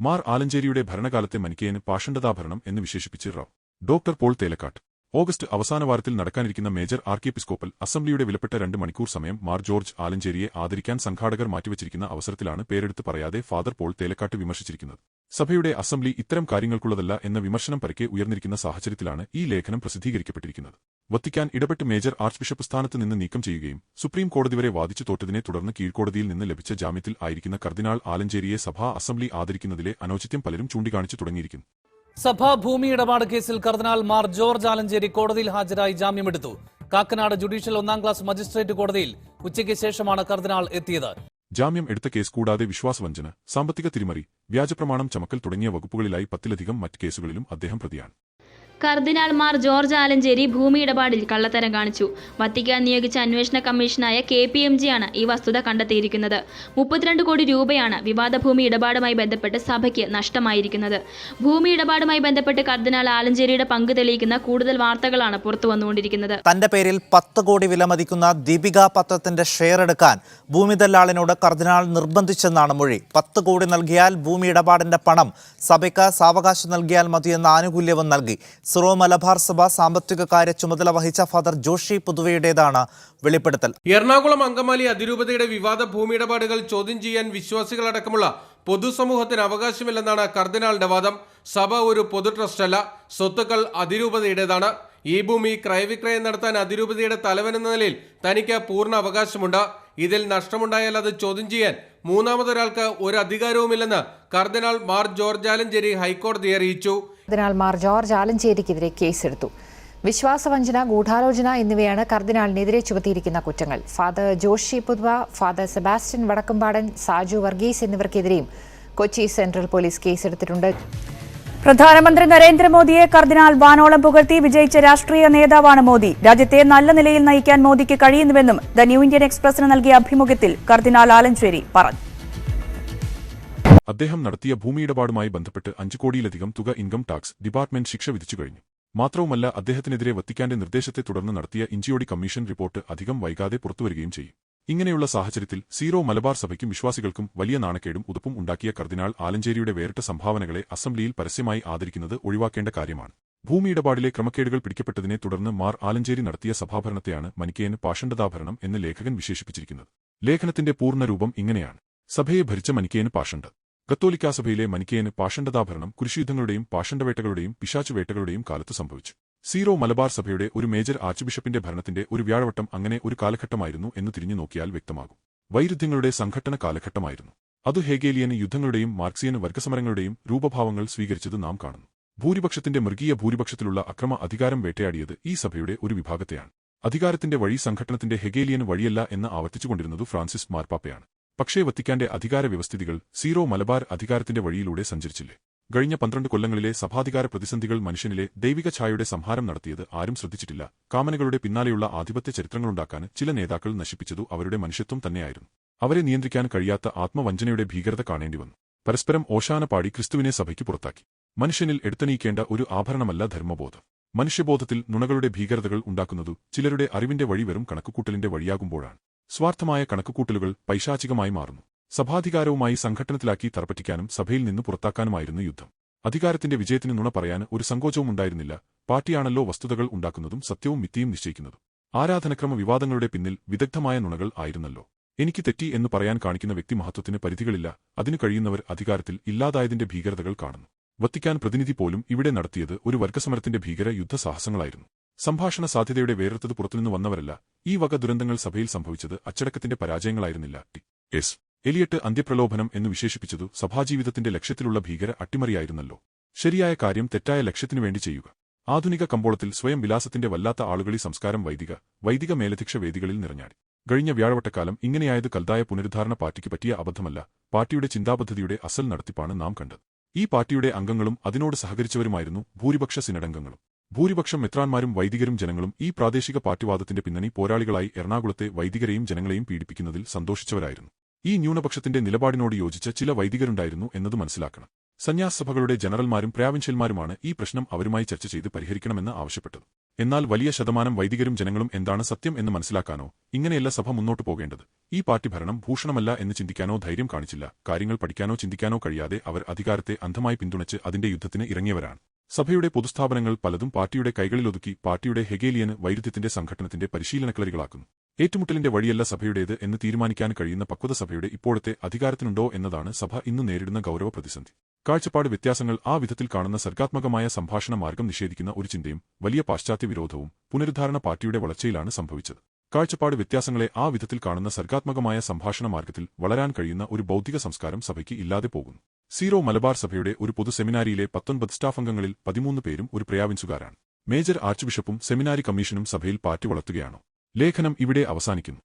മാർ ആലഞ്ചേരിയുടെ ഭരണകാലത്തെ മനിക്കേന് പാഷണ്ഡതാഭരണം എന്ന് വിശേഷിപ്പിച്ച് rev doctor Paul Thelakkat. August അവസാന വാരത്തിൽ നടക്കാനിരിക്കുന്ന മേജർ ആർക്കിയെപ്പിസ്കോപ്പൽ അസംബ്ലിയുടെ വിലപ്പെട്ട രണ്ട് മണിക്കൂർ സമയം മാർ ജോർജ് ആലഞ്ചേരിയെ ആദരിക്കാൻ സംഘാടകർ മാറ്റിവച്ചിരിക്കുന്ന അവസരത്തിലാണ് പേരെടുത്ത് പറയാതെ ഫാദർ പോൾ തേലക്കാട്ട് വിമർശിച്ചിരിക്കുന്നത്. സഭയുടെ അസംബ്ലി ഇത്തരം കാര്യങ്ങൾക്കുള്ളതല്ല എന്ന വിമർശനം പരക്കെ ഉയർന്നിരിക്കുന്ന സാഹചര്യത്തിലാണ് ഈ ലേഖനം പ്രസിദ്ധീകരിക്കപ്പെട്ടിരിക്കുന്നത്. വത്തിക്കാൻ ഇടപെട്ട് മേജർ ആർച്ച് ബിഷപ്പ് സ്ഥാനത്ത് നിന്ന് നീക്കം ചെയ്യുകയും സുപ്രീം കോടതി വരെ വാദിച്ചു തോറ്റതിനെ തുടർന്ന് കീഴ്ക്കോടതിയിൽ നിന്ന് ലഭിച്ച ജാമ്യത്തിൽ ആയിരിക്കുന്ന കർദിനാൾ ആലഞ്ചേരിയെ സഭാ അസംബ്ലി ആദരിക്കുന്നതിലെ അനൌചിത്യം പലരും ചൂണ്ടിക്കാണിച്ചു തുടങ്ങിയിരിക്കുന്നു സഭാ ഭൂമി ഇടപാട് കേസിൽ കർദിനാൾ മാർ ജോർജ് ആലഞ്ചേരി കോടതിയിൽ ഹാജരായി ജാമ്യമെടുത്തു. കാക്കനാട് ജുഡീഷ്യൽ ഒന്നാം ക്ലാസ് മജിസ്ട്രേറ്റ് കോടതിയിൽ ഉച്ചയ്ക്ക് ശേഷമാണ് കർദിനാൾ എത്തിയത്. ജാമ്യം എടുത്ത കേസ് കൂടാതെ വിശ്വാസവഞ്ചന സാമ്പത്തിക തിരിമറി വ്യാജപ്രമാണം ചമക്കൽ തുടങ്ങിയ വകുപ്പുകളിലായി പത്തിലധികം മറ്റ് കേസുകളിലും അദ്ദേഹം പ്രതിയാണ്. കർദിനാൾ മാർ ജോർജ് ആലഞ്ചേരി ഭൂമി ഇടപാടിൽ കള്ളത്തരം കാണിച്ചു. വത്തിക്കാൻ നിയോഗിച്ച അന്വേഷണ കമ്മീഷനായ കെ പി എം ജിയാണ് ഈ വസ്തുത കണ്ടെത്തിയിരിക്കുന്നത്. മുപ്പത്തിരണ്ട് കോടി രൂപയാണ് വിവാദ ഭൂമി ഇടപാടുമായി ബന്ധപ്പെട്ട് സഭയ്ക്ക് നഷ്ടമായിരിക്കുന്നത്. ഭൂമി ഇടപാടുമായി ബന്ധപ്പെട്ട് കർദിനാൾ ആലഞ്ചേരിയുടെ പങ്ക് തെളിയിക്കുന്ന കൂടുതൽ വാർത്തകളാണ് പുറത്തു വന്നുകൊണ്ടിരിക്കുന്നത്. തന്റെ പേരിൽ പത്ത് കോടി വിലമതിക്കുന്ന ദീപിക പത്രത്തിന്റെ ഷെയർ എടുക്കാൻ ഭൂമി ദല്ലാളിനോട് കർദിനാൾ നിർബന്ധിച്ചെന്നാണ് മൊഴി. പത്ത് കോടി നൽകിയാൽ ഭൂമി ഇടപാടിന്റെ പണം സഭയ്ക്ക് സാവകാശം നൽകിയാൽ മതിയെന്ന ആനുകൂല്യവും നൽകി. സിറോ മലബാർ സഭ സാമ്പത്തിക കാര്യ ചുമതല വഹിച്ച ഫാദർ ജോഷി പുതുവയുടേതാണ് വെളിപ്പെടുത്തൽ. എറണാകുളം അങ്കമാലി അതിരൂപതയുടെ വിവാദ ഭൂമിയിടപാടുകൾ ചോദ്യം ചെയ്യാൻ വിശ്വാസികളടക്കമുള്ള പൊതുസമൂഹത്തിന് അവകാശമില്ലെന്നാണ് കർദിനാളിന്റെ വാദം. സഭ ഒരു പൊതു ട്രസ്റ്റല്ല സ്വത്തുക്കൾ അതിരൂപതയുടേതാണ്. ഈ ഭൂമി ക്രയവിക്രയം നടത്താൻ അതിരൂപതയുടെ തലവനെന്ന നിലയിൽ തനിക്ക് പൂർണ അവകാശമുണ്ട്. ഇതിൽ നഷ്ടമുണ്ടായാൽ അത് ചോദ്യം ചെയ്യാൻ മൂന്നാമതൊരാൾക്ക് ഒരു അധികാരവുമില്ലെന്ന് കർദിനാൾ മാർ ജോർജ് ആലഞ്ചേരി ഹൈക്കോടതിയെ അറിയിച്ചു. കർദിനാൾ മാർ ജോർജ് ആലഞ്ചേരിക്കെതിരെ കേസെടുത്തു. വിശ്വാസവഞ്ചന ഗൂഢാലോചന എന്നിവയാണ് കർദിനാളിനെതിരെ ചുമത്തിയിരിക്കുന്ന കുറ്റങ്ങൾ. Father Joshi Puthuva father Sebastian Vadakkumpadan Saju Varghese എന്നിവർക്കെതിരെയും കൊച്ചി സെൻട്രൽ പോലീസ് കേസെടുത്തിട്ടുണ്ട്. പ്രധാനമന്ത്രി നരേന്ദ്രമോദിയെ കർദിനാൾ വാനോളം പുകഴ്ത്തി വിജയിച്ച രാഷ്ട്രീയ നേതാവാണ് മോദി. രാജ്യത്തെ നല്ല നിലയിൽ നയിക്കാൻ മോദിക്ക് കഴിയുന്നുവെന്നും ദ ന്യൂ ഇന്ത്യൻ എക്സ്പ്രസിന് നൽകിയ അഭിമുഖത്തിൽ കർദിനാൾ ആലഞ്ചേരി പറഞ്ഞു. അദ്ദേഹം നടത്തിയ ഭൂമിയിടപാടുമായി ബന്ധപ്പെട്ട് അഞ്ചു കോടിയിലധികം തുക ഇൻകം ടാക്സ് ഡിപ്പാർട്ട്മെന്റ് ശിക്ഷ വിധിച്ചു കഴിഞ്ഞു. മാത്രവുമല്ല അദ്ദേഹത്തിനെതിരെ വത്തിക്കാന്റെ നിർദ്ദേശത്തെ തുടർന്ന് നടത്തിയ ഇഞ്ചിയോടി കമ്മീഷൻ റിപ്പോർട്ട് അധികം വൈകാതെ പുറത്തുവരികയും ചെയ്യും. ഇങ്ങനെയുള്ള സാഹചര്യത്തിൽ സീറോ മലബാർ സഭയ്ക്കും വിശ്വാസികൾക്കും വലിയ നാണക്കേടും ഉതുപ്പും ഉണ്ടാക്കിയ കർദിനാൾ ആലഞ്ചേരിയുടെ വേറിട്ട സംഭാവനകളെ അസംബ്ലിയിൽ പരസ്യമായി ആദരിക്കുന്നത് ഒഴിവാക്കേണ്ട കാര്യമാണ്. ഭൂമിയിടപാടിലെ ക്രമക്കേടുകൾ പിടിക്കപ്പെട്ടതിനെ തുടർന്ന് മാർ ആലഞ്ചേരി നടത്തിയ സഭാഭരണത്തെയാണ് മനിക്കേന് പാഷണ്ഡതാഭരണം എന്ന് ലേഖകൻ വിശേഷിപ്പിച്ചിരിക്കുന്നത്. ലേഖനത്തിന്റെ പൂർണരൂപം ഇങ്ങനെയാണ്. സഭയെ ഭരിച്ച മനിക്കേന് പാഷണ്ഡ്. കത്തോലിക്കാസഭയിലെ മനിക്കേന് പാഷണ്ഡതാഭരണം കുരിശുയുദ്ധങ്ങളുടെയും പാഷണ്ഡവേട്ടകളുടെയും പിശാച്ചുവേട്ടകളുടെയും കാലത്ത് സംഭവിച്ചു. സീറോ മലബാർ സഭയുടെ ഒരു മേജർ ആർച്ച് ബിഷപ്പിന്റെ ഭരണത്തിന്റെ ഒരു വ്യാഴവട്ടം അങ്ങനെ ഒരു കാലഘട്ടമായിരുന്നു എന്ന് തിരിഞ്ഞു നോക്കിയാൽ വ്യക്തമാകും. വൈരുദ്ധ്യങ്ങളുടെ സംഘട്ടന കാലഘട്ടമായിരുന്നു. അത് ഹേഗേലിയന് യുദ്ധങ്ങളുടെയും മാർക്സിയന് വർഗസമരങ്ങളുടെയും രൂപഭാവങ്ങൾ സ്വീകരിച്ചത് നാം കാണുന്നു. ഭൂരിപക്ഷത്തിന്റെ മൃഗീയ ഭൂരിപക്ഷത്തിലുള്ള അക്രമ അധികാരം വേട്ടയാടിയത് ഈ സഭയുടെ ഒരു വിഭാഗത്തെയാണ്. അധികാരത്തിന്റെ വഴി സംഘടനത്തിന്റെ ഹെഗേലിയൻ വഴിയല്ല എന്ന് ആവർത്തിച്ചുകൊണ്ടിരുന്നത് ഫ്രാൻസിസ് മാർപ്പാപ്പയാണ്. പക്ഷേ വത്തിക്കാന്റെ അധികാര വ്യവസ്ഥിതികൾ സീറോ മലബാർ അധികാരത്തിന്റെ വഴിയിലൂടെ സഞ്ചരിച്ചില്ലേ. കഴിഞ്ഞ പന്ത്രണ്ട് കൊല്ലങ്ങളിലെ സഭാധികാര പ്രതിസന്ധികൾ മനുഷ്യനിലെ ദൈവിക ഛായയുടെ സംഹാരം നടത്തിയത് ആരും ശ്രദ്ധിച്ചിട്ടില്ല. കാമനകളുടെ പിന്നാലെയുള്ള ആധിപത്യ ചരിത്രങ്ങളുണ്ടാക്കാൻ ചില നേതാക്കൾ നശിപ്പിച്ചതു അവരുടെ മനുഷ്യത്വം തന്നെയായിരുന്നു. അവരെ നിയന്ത്രിക്കാൻ കഴിയാത്ത ആത്മവഞ്ചനയുടെ ഭീകരത കാണേണ്ടി വന്നു പരസ്പരം ഓശാന പാടി ക്രിസ്തുവിനെ സഭയ്ക്ക് പുറത്താക്കി. മനുഷ്യനിൽ എടുത്തണീക്കേണ്ട ഒരു ആഭരണമല്ല ധർമ്മബോധം. മനുഷ്യബോധത്തിൽ നുണകളുടെ ഭീകരതകൾ ഉണ്ടാക്കുന്നതു ചിലരുടെ അറിവിന്റെ വഴി വെറും കണക്കുകൂട്ടലിന്റെ വഴിയാകുമ്പോഴാണ്. സ്വാർത്ഥമായ കണക്കുകൂട്ടലുകൾ പൈശാചികമായി മാറുന്നു. സഭാധികാരവുമായി സംഘട്ടനത്തിലാക്കി തറപ്പറ്റിക്കാനും സഭയിൽ നിന്ന് പുറത്താക്കാനുമായിരുന്നു യുദ്ധം. അധികാരത്തിന്റെ വിജയത്തിന് നുണ പറയാൻ ഒരു സങ്കോചവും ഉണ്ടായിരുന്നില്ല. പാർട്ടിയാണല്ലോ വസ്തുതകൾ ഉണ്ടാക്കുന്നതും സത്യവും മിത്തിയും നിശ്ചയിക്കുന്നതും. ആരാധനക്രമ വിവാദങ്ങളുടെ പിന്നിൽ വിദഗ്ധമായ നുണകൾ ആയിരുന്നല്ലോ. എനിക്ക് തെറ്റി എന്ന് പറയാൻ കാണിക്കുന്ന വ്യക്തിമഹത്വത്തിന് പരിധികളില്ല. അതിനു കഴിയുന്നവർ അധികാരത്തിൽ ഇല്ലാതായതിന്റെ ഭീകരതകൾ കാണുന്നു. വത്തിക്കാൻ പ്രതിനിധി പോലും ഇവിടെ നടത്തിയത് ഒരു വർഗസമരത്തിന്റെ ഭീകര യുദ്ധസാഹസങ്ങളായിരുന്നു. സംഭാഷണ സാധ്യതയുടെ വേറിട്ടത് പുറത്തുനിന്ന് വന്നവരല്ല. ഈ വക ദുരന്തങ്ങൾ സഭയിൽ സംഭവിച്ചത് അച്ചടക്കത്തിന്റെ പരാജയങ്ങളായിരുന്നില്ല. ടി. എസ്. എലിയട്ട് അന്ത്യപ്രലോഭനം എന്ന് വിശേഷിപ്പിച്ചതു സഭാജീവിതത്തിന്റെ ലക്ഷ്യത്തിലുള്ള ഭീകര അട്ടിമറിയായിരുന്നല്ലോ. ശരിയായ കാര്യം തെറ്റായ ലക്ഷ്യത്തിനു വേണ്ടി ചെയ്യുക. ആധുനിക കമ്പോളത്തിൽ സ്വയം വിലാസത്തിന്റെ വല്ലാത്ത ആളുകളി സംസ്കാരം വൈദിക വൈദിക മേലധ്യക്ഷ വേദികളിൽ നിറഞ്ഞാടി. കഴിഞ്ഞ വ്യാഴവട്ടക്കാലം ഇങ്ങനെയായത് കൽതായ പുനരുദ്ധാരണ പാർട്ടിക്ക് പറ്റിയ അബദ്ധമല്ല പാർട്ടിയുടെ ചിന്താപദ്ധതിയുടെ അസൽ നടത്തിപ്പാണ് നാം കണ്ടത്. ഈ പാർട്ടിയുടെ അംഗങ്ങളും അതിനോട് സഹകരിച്ചവരുമായിരുന്നു ഭൂരിപക്ഷ സിനഡംഗങ്ങളും. ഭൂരിപക്ഷം മെത്രാന്മാരും വൈദികരും ജനങ്ങളും ഈ പ്രാദേശിക പാർട്ടിവാദത്തിന്റെ പിന്നണി പോരാളികളായി എറണാകുളത്തെ വൈദികരെയും ജനങ്ങളെയും പീഡിപ്പിക്കുന്നതിൽ സന്തോഷിച്ചവരായിരുന്നു. ഈ ന്യൂനപക്ഷത്തിന്റെ നിലപാടിനോട് യോജിച്ച ചില വൈദികരുണ്ടായിരുന്നു എന്നത് മനസ്സിലാക്കണം. സന്യാസഭകളുടെ ജനറൽമാരും പ്രാവിൻഷ്യന്മാരുമാണ് ഈ പ്രശ്നം അവരുമായി ചർച്ച ചെയ്ത് പരിഹരിക്കണമെന്ന് ആവശ്യപ്പെട്ടത്. എന്നാൽ വലിയ ശതമാനം വൈദികരും ജനങ്ങളും എന്താണ് സത്യം എന്ന് മനസ്സിലാക്കാനോ ഇങ്ങനെയല്ല സഭ മുന്നോട്ടു പോകേണ്ടത് ഈ പാർട്ടി ഭരണം ഭൂഷണമല്ല എന്ന് ചിന്തിക്കാനോ ധൈര്യം കാണിച്ചില്ല കാര്യങ്ങൾ പഠിക്കാനോ ചിന്തിക്കാനോ കഴിയാതെ അവർ അധികാരത്തെ അന്ധമായി പിന്തുണച്ച് അതിന്റെ യുദ്ധത്തിന് ഇറങ്ങിയവരാണ്. സഭയുടെ പൊതുസ്ഥാപനങ്ങൾ പലതും പാർട്ടിയുടെ കൈകളിലൊതുക്കി പാർട്ടിയുടെ ഹെഗേലിയന് വൈരുദ്ധ്യത്തിന്റെ സംഘടനത്തിന്റെ പരിശീലനക്കളരികളാക്കുന്നു ഏറ്റുമുട്ടലിന്റെ വഴിയല്ല സഭയുടേത് എന്ന് തീരുമാനിക്കാൻ കഴിയുന്ന പക്വത സഭയുടെ ഇപ്പോഴത്തെ അധികാരത്തിനുണ്ടോ എന്നതാണ് സഭ ഇന്ന് നേരിടുന്ന ഗൌരവ പ്രതിസന്ധി. കാഴ്ചപ്പാട് വ്യത്യാസങ്ങൾ ആ വിധത്തിൽ കാണുന്ന സർഗാത്മകമായ സംഭാഷണ മാർഗം നിഷേധിക്കുന്ന ഒരു ചിന്തയും വലിയ പാശ്ചാത്യ വിരോധവും പുനരുദ്ധാരണ പാർട്ടിയുടെ വളർച്ചയിലാണ് സംഭവിച്ചത്. കാഴ്ചപ്പാട് വ്യത്യാസങ്ങളെ ആ വിധത്തിൽ കാണുന്ന സർഗാത്മകമായ സംഭാഷണ മാർഗത്തിൽ വളരാൻ കഴിയുന്ന ഒരു ബൗദ്ധിക സംസ്കാരം സഭയ്ക്ക് ഇല്ലാതെ പോകുന്നു. സീറോ മലബാർ സഭയുടെ ഒരു പൊതു സെമിനാരിയിലെ പത്തൊൻപത് സ്റ്റാഫ് അംഗങ്ങളിൽ പതിമൂന്ന് പേരും ഒരു പ്രയാവിൻസുകാരാണ്. മേജർ ആർച്ച് ബിഷപ്പും സെമിനാരി കമ്മീഷനും സഭയിൽ പാർട്ടി വളർത്തുകയാണോ. ലേഖനം ഇവിടെ അവസാനിക്കുന്നു.